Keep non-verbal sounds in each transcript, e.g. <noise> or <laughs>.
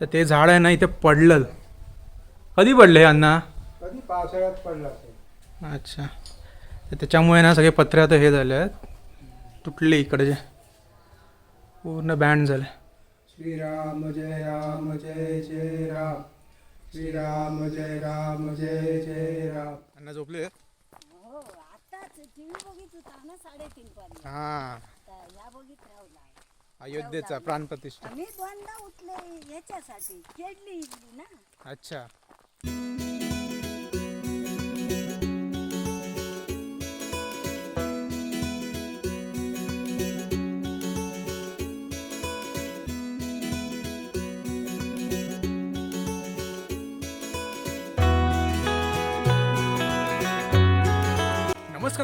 तर ते झाड आहे ना इथे पडलं कधी पडलं हे अण्णा? कधी पावसाळ्यात पडला असेल. अच्छा. तर त्याच्यामुळे ना सगळे पत्रे आता हे झाले आहेत. तुटले इकडचे पूर्ण बँड झाले. श्रीराम जय राम जय जय राम. श्रीराम जय राम जय जय राम. अण्णा झोपले? हो आताच टीव्ही बघित होता ना साडेतीन पर्यंत. हां. या बघित अयोध्येचा प्राणप्रतिष्ठा. मी दोनदा उठले याच्यासाठी. केडली इडली ना. अच्छा.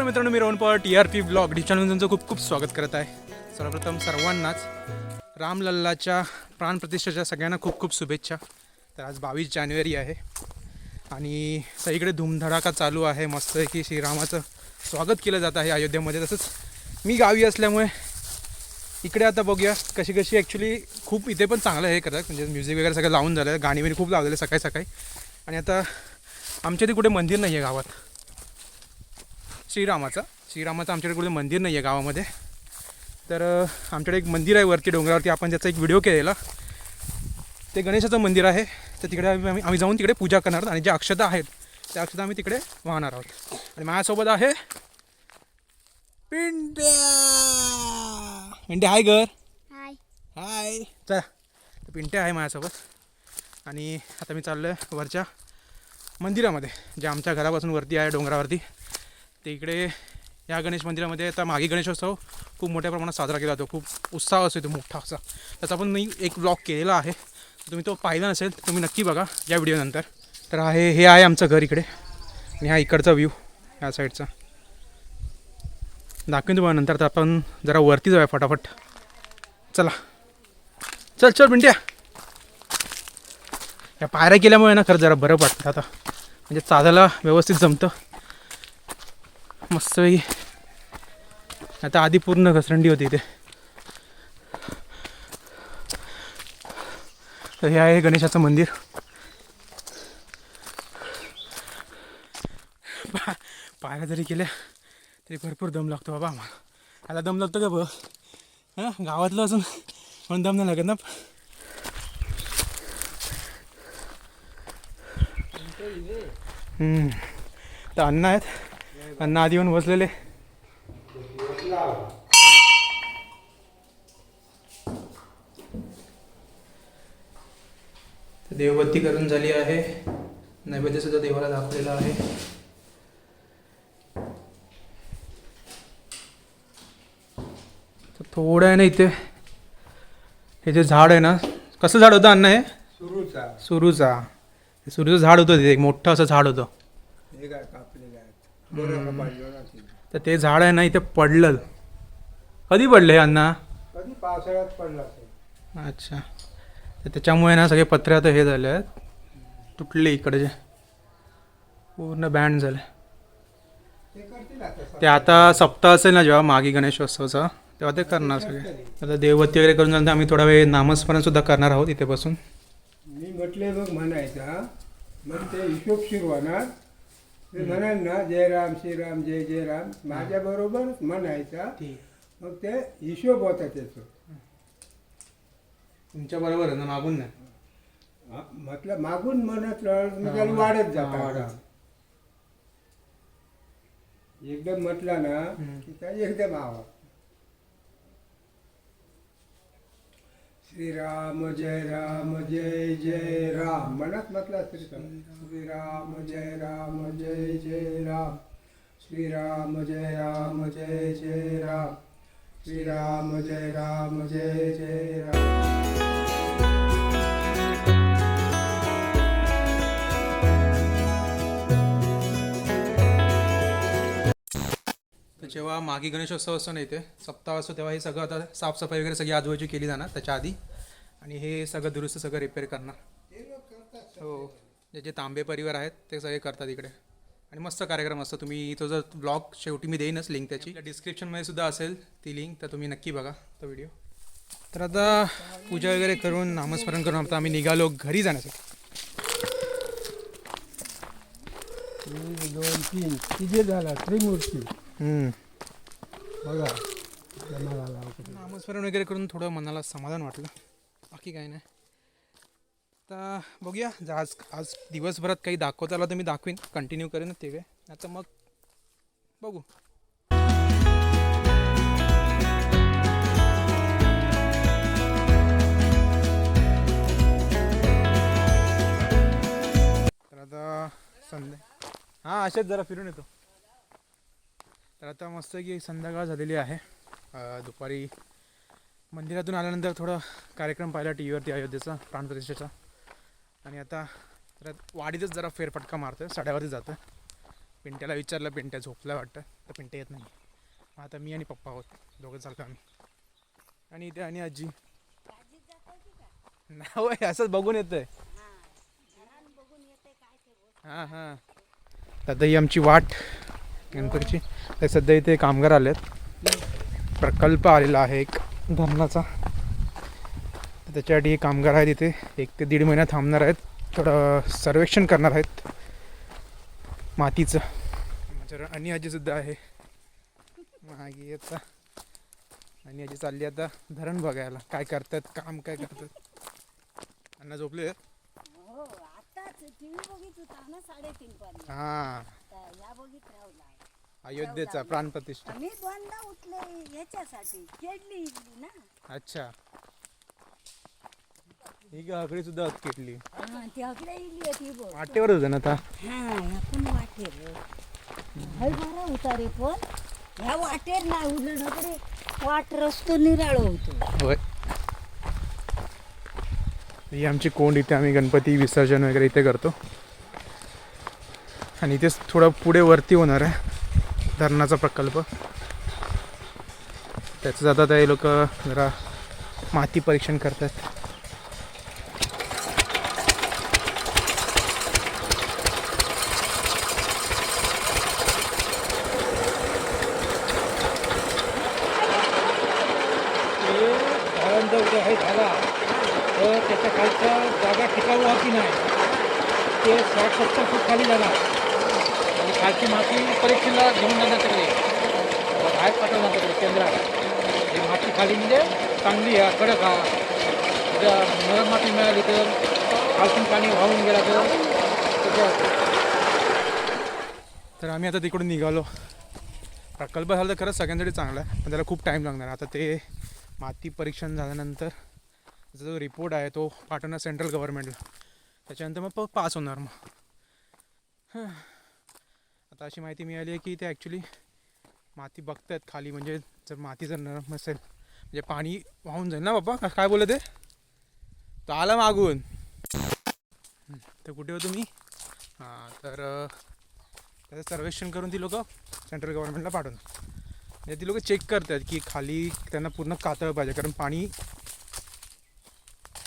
नमस्कार मित्रांनो मी Rohan Pawar T R P blog D तुमचं खूप खूप स्वागत करत आहे. सर्वप्रथम सर्वांनाच रामलल्लाच्या प्राणप्रतिष्ठेच्या सगळ्यांना खूप खूप शुभेच्छा. तर आज बावीस जानेवारी आहे आणि सगळीकडे धूमधडाका चालू आहे. मस्त की श्रीरामाचं स्वागत केलं जात आहे अयोध्येमध्ये. तसंच मी गावी असल्यामुळे इकडे आता बघूया कशी कशी ॲक्च्युली खूप इथे पण चांगलं हे करतात. म्हणजे म्युझिक वगैरे सगळं लावून झालं. गाणी वगैरे खूप लावलेले सकाळी सकाळी. आणि आता आमच्या इथे कुठे मंदिर नाही आहे गावात. श्रीरामाचं. श्रीरामाचं आमच्याकडे कुठे मंदिर नाही आहे गावामध्ये. तर आमच्याकडे एक मंदिर आहे वरती डोंगरावरती. आपण त्याचा एक व्हिडिओ केलेला. ते गणेशाचं मंदिर आहे. तर तिकडे आम्ही आम्ही जाऊन तिकडे पूजा करणार आहोत. आणि ज्या अक्षता आहेत त्या अक्षता आम्ही तिकडे वाहणार आहोत. आणि माझ्यासोबत आहे पिंट्या पिंट्या हाय घर. हाय. हाय. चला. तर पिंट्या आहे माझ्यासोबत. आणि आता मी चाललो आहे वरच्या मंदिरामध्ये जे आमच्या घरापासून वरती आहे डोंगरावरती. ते इकडे या गणेश मंदिरामध्ये आता मागे गणेशोत्सव खूप मोठ्या प्रमाणात साजरा केला जातो. खूप उत्साह असतो तो मोठा असा. त्याचा पण मी एक ब्लॉग केलेला आहे. तुम्ही तो पाहिला नसेल तर तुम्ही नक्की बघा या व्हिडिओनंतर तर आहे हे आहे आमचं घर इकडे. आणि हा इकडचा व्ह्यू या साईडचा दाखवून तुम्हाला नंतर तर आपण जरा वरती जाऊया फटाफट. चला. चल चल मिंट्या या पायऱ्या केल्यामुळे ना खरं जरा बरं वाटतं आता. म्हणजे चालायला व्यवस्थित जमतं. मस्त आता आधी पूर्ण घसरंडी होती इथे. तर हे आहे गणेशाचं मंदिर. पा- पाया जरी केल्या तरी भरपूर दम लागतो बाबा आम्हाला. आता दम लागतो का बघ? हां गावातलं असून पण दम नाही लागत ना. तर अण्णा आहेत. अण्णा आधी येऊन बसलेले. देवबत्ती करून झाली आहे. नैवेद्य सुद्धा देवाला दाखवलेला आहे. तर थोडं आहे ना इथे हे जे झाड आहे ना कसं झाड होतं अण्णा हे? सुरूचा. सुरूचा. हे सुरूचं झाड होतं तिथे एक मोठं असं झाड होतं. तर ते झाड आहे ना इथे पडलं कधी पडलं हे अण्णा? कधी पावसाळ्यात पडला अच्छा. तर त्याच्यामुळे ना सगळे पत्रे आता हे झाले आहेत तुटले इकडचे पूर्ण बँड झाले. ते करतील आता ते आता सप्ताह असेल ना जेव्हा मागे गणेशोत्सवचा तेव्हा ते करणार सगळे. आता देवबत्ती वगैरे करून झालं आम्ही थोडा वेळ नामस्मरण सुद्धा करणार आहोत इथे बसून मी म्हटले मग म्हणायचा मग ते हिशोब सुरू होणार मी म्हणाल ना जय राम श्रीराम जय जय राम माझ्या बरोबर म्हणायचा. मग ते हिशोब होता त्याचं. तुमच्या बरोबर आहे ना मागून हा, म्हटलं मागून म्हणत राहिलं, मग त्याला वाढत जातात. एकदम म्हटला ना की एकदम आवाज. श्रीराम जय राम जय जय राम. मनात म्हटला श्रीराम श्रीराम जय राम जय जय राम. श्रीराम जय राम जय जय राम. श्रीराम जय राम जय जय राम. जेव्हा मागे गणेशोत्सव असतो ना इथे सप्ताह असतो तेव्हा हे सगळं आता साफसफाई वगैरे सगळी आजूबाजूची केली जाणार त्याच्या आधी. आणि हे सगळं दुरुस्त सगळं रिपेअर करणार. हो जे जे तांबे परिवार आहेत ते सगळे करतात इकडे. आणि मस्त कार्यक्रम असतो. तुम्ही तो जर ब्लॉग शेवटी मी देईनच लिंक त्याची. डिस्क्रिप्शनमध्ये सुद्धा असेल ती लिंक तर तुम्ही नक्की बघा तो व्हिडिओ तर आता पूजा वगैरे करून नामस्मरण करून आता आम्ही निघालो घरी जाण्यासाठी. एक दोन तीन तिघे झाला त्रिमूर्ती. बघा. नामस्मरण वगैरे करून थोडं मनाला समाधान वाटलं. बाकी काही नाही. आता बघूया. आज आज दिवसभरात काही दाखवता आला तर मी दाखवीन. कंटिन्यू करेन ते काय. आता मग बघू. तर आता संध्या हां असेच जरा फिरून येतो. तर आता मस्त की संध्याकाळ झालेली आहे. दुपारी मंदिरातून आल्यानंतर थोडं कार्यक्रम पाहिला टी व्हीवरती अयोध्येचा प्राणप्रतिष्ठेचा. आणि आता तर वाडीतच जरा फेरफटका मारतोय साड्यावरती जातं पिंट्याला विचारलं पिंट्या झोपला वाटतं तर पिंट्या येत नाही मग आता मी आणि पप्पा आहोत दोघं चालतो आम्ही. आणि इथे आणि आजी. नाही होय, असंच बघून येतंय. हां हां आता ही आमची वाट तर सध्या इथे कामगार आलेत. प्रकल्प आलेला आहे एक धरणाचा. त्याच्यासाठी हे कामगार आहेत इथे. एक ते दीड महिना थांबणार आहेत. थोडं सर्वेक्षण करणार आहेत. मातीचं. माझ्या आणि आजीसुद्धा आहे. मागे आता. आणि आजी चालली आता धरण बघायला. काय करतात काम काय करतात. अण्णा झोपले हो अयोध्येचा प्राणप्रतिष्ठा. आम्ही दोनदा उठले याच्यासाठी. केडली इडली ना. अच्छा. ही गाकडी सुद्धा किटली हा ती अकडे इडली होती बघ. वाटेवर होतं ना आता? हा आपण वाटेर हय बरं होता रे पण. ह्या वाटेर नाही उलटकडे वाट रस्तो निराळ होतो. होय. ही आमची कोंड इथे आम्ही गणपती विसर्जन वगैरे इथे करतो. आणि इथेच थोडं पुढे वरती होणार आहे. धरणाचा प्रकल्प. त्याचं आता ते लोक जरा माती परीक्षण करतात धरण जर उद्या हे झाला तर त्याच्या खालच्या जागा टिकाऊ आहे की नाही ते साठ सत्तर फूट खाली जाणार आणि खालची माती परीक्षेला घेऊन जाण्याच्याकडे तिकडे बाहेर पाठवणार तिकडे केंद्रात. ही माती खाली म्हणजे चांगली आहे कडक हा नरम माती मिळाली तर खालतून पाणी वाहून गेला तर तर आम्ही आता तिकडून निघालो. प्रकल्प झाला तर खरंच सगळ्यांसाठी चांगला आहे पण त्याला खूप टाईम लागणार आता ते माती परीक्षण झाल्यानंतर जो रिपोर्ट आहे तो पाठवणार सेंट्रल गव्हर्नमेंटला त्याच्यानंतर मग पास होणार मग. हां. आता अशी माहिती मिळाली आहे की ते ॲक्च्युली माती बघतायत खाली. म्हणजे जर माती जर नरम असेल म्हणजे पाणी वाहून जाईल ना बाबा? काय बोलत आहे तो आला मागून. तर कुठे हो तुम्ही? हां तर त्याचं सर्वेक्षण करून ती लोकं सेंट्रल गव्हर्नमेंटला पाठवून म्हणजे ती लोक चेक करतात की खाली त्यांना पूर्ण कातळ पाहिजे कारण पाणी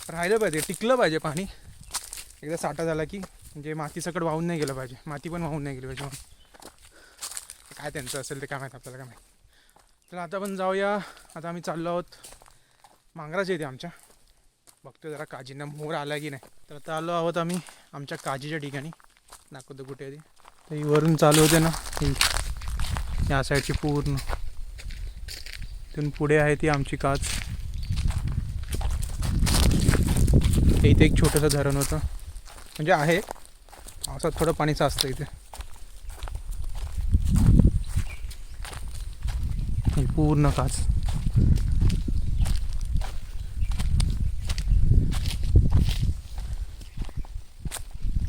राहिलं पाहिजे टिकलं पाहिजे पाणी. एकदा साठा झाला की म्हणजे माती सकट वाहून नाही गेलं पाहिजे. माती पण वाहून नाही गेली पाहिजे. म्हणून. काय त्यांचं असेल ते काय माहीत आपल्याला काय माहीत. तर आता पण जाऊया. आता आम्ही चाललो आहोत मांगराच्या इथे आमच्या. बघतो जरा काजींना मोर आला की नाही. तर आता आलो आहोत आम्ही आमच्या काजीच्या ठिकाणी. दाखवतो कुठे आधी तर ही वरून चालू होते ना ही. या साईडची पूर्ण. तिथून पुढे आहे ती आमची काच. इथे एक छोटंसं धरण होतं. म्हणजे आहे. पावसात थोडं पाणी साचतं इथे. ही पूर्ण काच.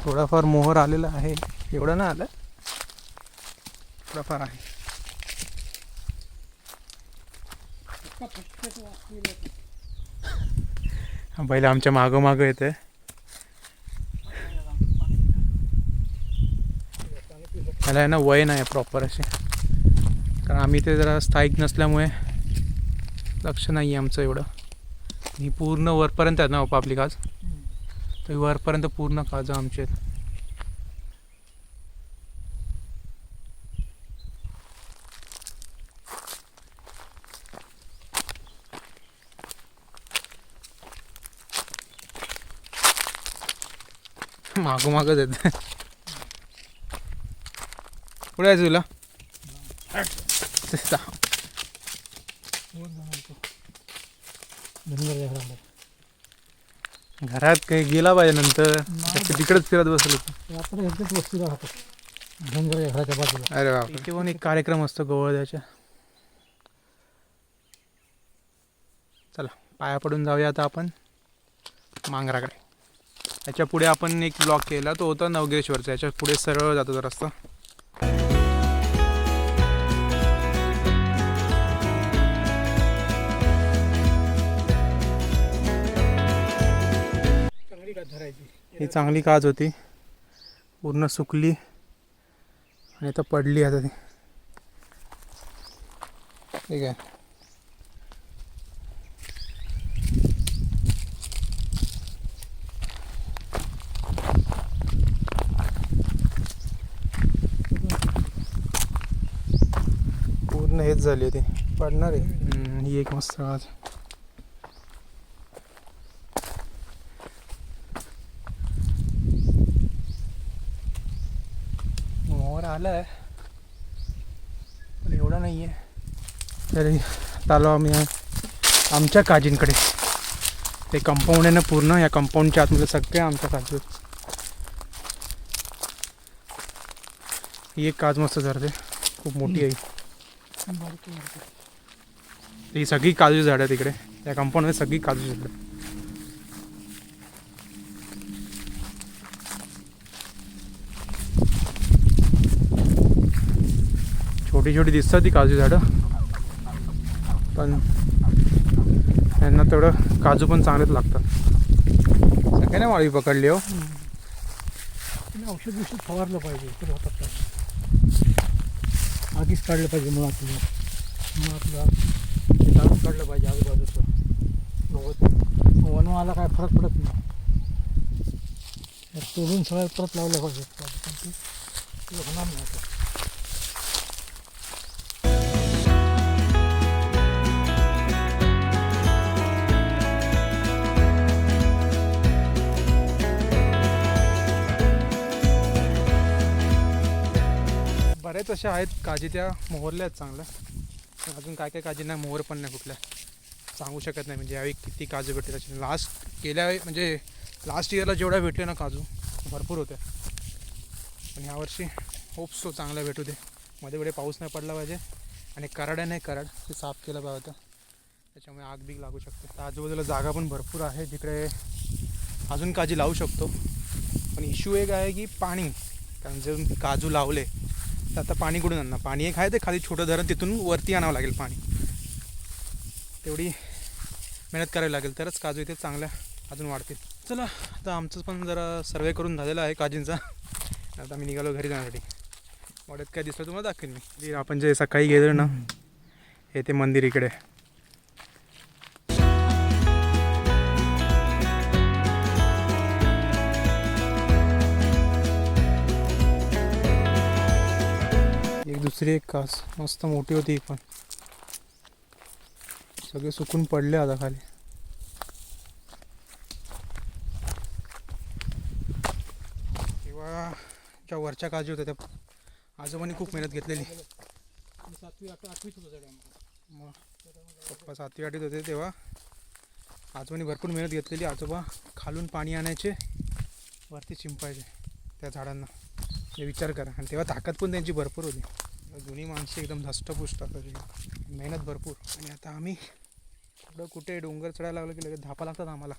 थोडाफार मोहर आलेला आहे. एवढं ना आलं. थोडाफार आहे. बैल आमच्या मागं मागं येते त्याला आहे ना वय नाही प्रॉपर असे कारण आम्ही ते जरा स्थायिक नसल्यामुळे लक्ष नाही आहे आमचं एवढं. ही पूर्ण वरपर्यंत आहेत ना बापा आपली काज? तर वरपर्यंत पूर्ण काजं आमचे आहेत. मागोमागच आहेत. पुढे जायचं तुला? घरात काही गेला पाहिजे नंतर तिकडेच फिरत बसलो घराच्या बाजूला. अरे पण एक कार्यक्रम असतो गोवळद्याच्या चला पाया पडून जाऊया आता आपण. मांगराकडे. याच्यापुढे आपण एक ब्लॉक केला तो होता नवगिरेश्वरचा याच्यापुढे सरळ जातो रस्ता. ही चांगली काज होती. पूर्ण सुकली. आणि आता पडली आता ती. ठीक आहे. पूर्ण हेच झाली होती. पडणार आहे. ही एक मस्त काज आला आहे पण एवढा नाही आहे तरी आलो आम्ही आमच्या काजींकडे। ते कंपाऊंड आहे ना पूर्ण या कंपाऊंडच्या आतमध्ये सगळ्या आमच्या काजू. ही एक काज मस्त धरते खूप मोठी आहे. ही सगळी काजू झाडं आहेत तिकडे त्या कंपाऊंडमध्ये सगळी काजू झाडं छोटी छोटी दिसतात ती काजू झाडं. पण यांना तेवढं काजू पण चांगलेच लागतात. सगळ्यांना वाळी पकडली हो. औषध विषय फवारलं पाहिजे होतात आधीच काढलं पाहिजे मुळातलं. मुळातलं काढून काढलं पाहिजे आजूबाजूचं. वनवाला काय फरक पडत नाही. तोडून सगळं परत लावलं पाहिजे. होणार नाही आता. बऱ्याच अशा आहेत काजी त्या मोहरल्या आहेत चांगल्या. पण अजून काय काय काजी नाही मोहर पण नाही कुठल्या. सांगू शकत नाही म्हणजे यावेळी किती काजू भेटले त्याचे लास्ट गेल्या म्हणजे लास्ट इयरला जेवढ्या भेटले ना काजू भरपूर होत्या. पण ह्यावर्षी होप्स तो चांगला भेटू दे. मध्ये मध्ये पाऊस नाही पडला पाहिजे. आणि कराड नाही कराड ते साफ केलं पाहिजे त्याच्यामुळे आग बीग लागू शकते. तर आजूबाजूला जागा पण भरपूर आहे. जिकडे अजून काजी लावू शकतो. पण इश्यू एक आहे की पाणी. कारण जर काजू लावले तर आता पाणी कुठून आणणार? पाणी एक आहे ते खाली छोटं धरण तिथून वरती आणावं लागेल पाणी. तेवढी मेहनत करावी लागेल तरच काजू इथे चांगल्या अजून वाढतील. चला आता आमचं पण जरा सर्वे करून झालेला आहे काजींचा. आता मी निघालो घरी जाण्यासाठी. वाड्यात काय दिसलं तुम्हाला दाखवेन मी. आपण जे सकाळी गेलो ना हे ते मंदिर इकडे. दुसरी एक कास. मस्त मोठी होती पण. सगळे सुकून पडले आता खाली. तेव्हा ज्या वरच्या काजी होत्या त्या आजोबांनी खूप मेहनत घेतलेली. सातवी आठ आठवीत होतं मग पप्पा सातवी आठवीत होते तेव्हा आजोबांनी भरपूर मेहनत घेतलेली. आजोबा खालून पाणी आणायचे वरती चिंपायचे त्या झाडांना. हे विचार करा. आणि तेव्हा ताकद पण त्यांची भरपूर होती. जुनी माणसे एकदम धष्टपुष्ट असायची मेहनत भरपूर. आणि आता आम्ही कुठं कुठे डोंगर चढायला लागलो की लगेच धापा लागतात आम्हाला.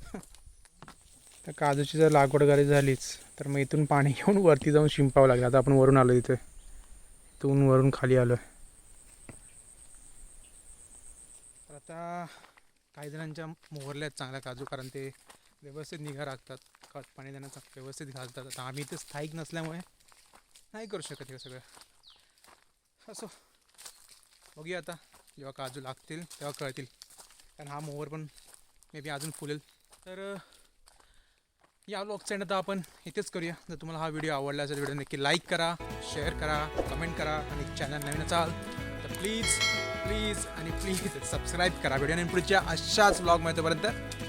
<laughs> तर काजूची जर लागवड गाडी झालीच तर मग इथून पाणी घेऊन वरती जाऊन शिंपावं लागेल. आता आपण वरून आलो तिथे इथून वरून खाली आलो आहे तर आता काही जणांच्या मोहरल्या आहेत चांगल्या काजू कारण ते व्यवस्थित निघा राखतात. खत पाणी देण्याचा व्यवस्थित घालतात. आता आम्ही इथे स्थायिक नसल्यामुळे नाही करू शकत हे सगळं. असो. बघूया आता. जेव्हा काजू लागतील तेव्हा कळतील. कारण हा मोहर पण मे बी अजून फुलेल. तर या ब्लॉगचा एंड आता आपण इथेच करूया. जर तुम्हाला हा व्हिडिओ आवडला असेल व्हिडिओ नक्की लाईक करा शेअर करा कमेंट करा आणि चॅनल नवीन असाल तर प्लीज प्लीज आणि प्लीज सबस्क्राईब करा. व्हिडिओ आणि पुढच्या अशाच ब्लॉगमध्ये तोपर्यंत